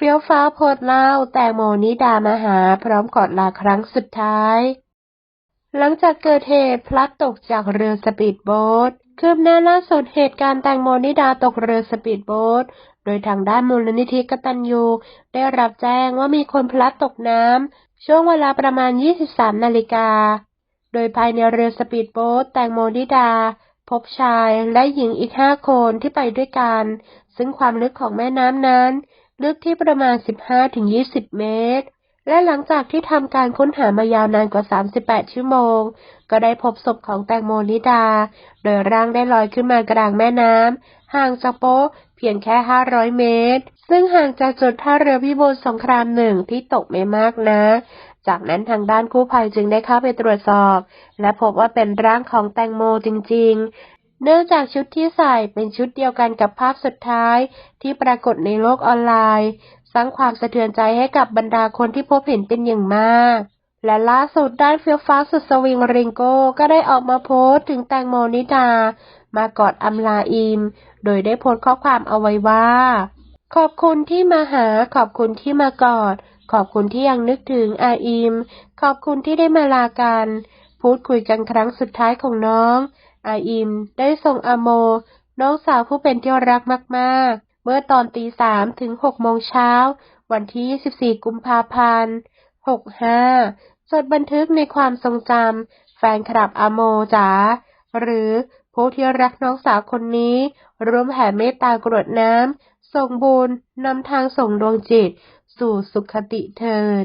เฟี้ยวฟ้าโพดเล่าแตงโมนิดามาหาพร้อมกอดลาครั้งสุดท้าย หลังจากเกิดเหตุพลัดตกจากเรือสปีดโบ๊ทคืบหน้าล่าสุดเหตุการณ์แตงโมนิดาตกเรือสปีดโบ๊ทโดยทางด้านมูลนิธิกตัญญูได้รับแจ้งว่ามีคนพลัดตกน้ำช่วงเวลาประมาณ 23 นาฬิกา โดยภายในเรือสปีดโบ๊ทแตงโมนิดา พบชายและหญิงอีกห้าคนที่ไปด้วยกัน ซึ่งความลึกของแม่น้ำนั้น ลึกที่ประมาณ 15-20 เมตร และหลังจากที่ทำการค้นหามายาวนานกว่า 38 ชั่วโมง ก็ได้พบศพของแตงโมนิดา โดยร่างได้ลอยขึ้นมากลางแม่น้ำ ห่างจากโป๊ะเพียงแค่ 500 เมตร ซึ่งห่างจากจุดท่าเรือพิบูลสงครามหนึ่งที่ตกไม่มากนะจากนั้นทางด้านกู้ภัยจึงได้เข้าไปตรวจสอบ และพบว่าเป็นร่างของแตงโมจริงๆ เนื่องจากชุดที่ใส่เป็นชุดเดียวกันกับภาพสุดท้ายที่ปรากฏในโลกออนไลน์ สร้างความสะเทือนใจให้กับบรรดาคนที่พบเห็นเป็นอย่างมาก และล่าสุดด้านเฟียวฟ้าสุดสวิงริงโก้ก็ได้ออกมาโพสต์ถึงแตงโมนิดามากอดอำลาอิม โดยได้โพสต์ข้อความเอาไว้ว่า ขอบคุณที่มาหา ขอบคุณที่มากอด ขอบคุณที่ยังนึกถึงอาอิม ขอบคุณที่ได้มาลากัน พูดคุยกันครั้งสุดท้ายของน้อง อาอิมได้ส่งอโม น้องสาวผู้เป็นที่รักมากๆ เมื่อตอนตีสามถึงหกโมงเช้า วันที่24กุมภาพันธ์ 65 จดบันทึกในความทรงจำแฟนคลับอโมจ๋าหรือผู้ที่รักน้องสาวคนนี้ร่วมแผ่เมตตากรวดน้ำส่งบุญนำทางส่งดวงจิต สู่สุขติเถิด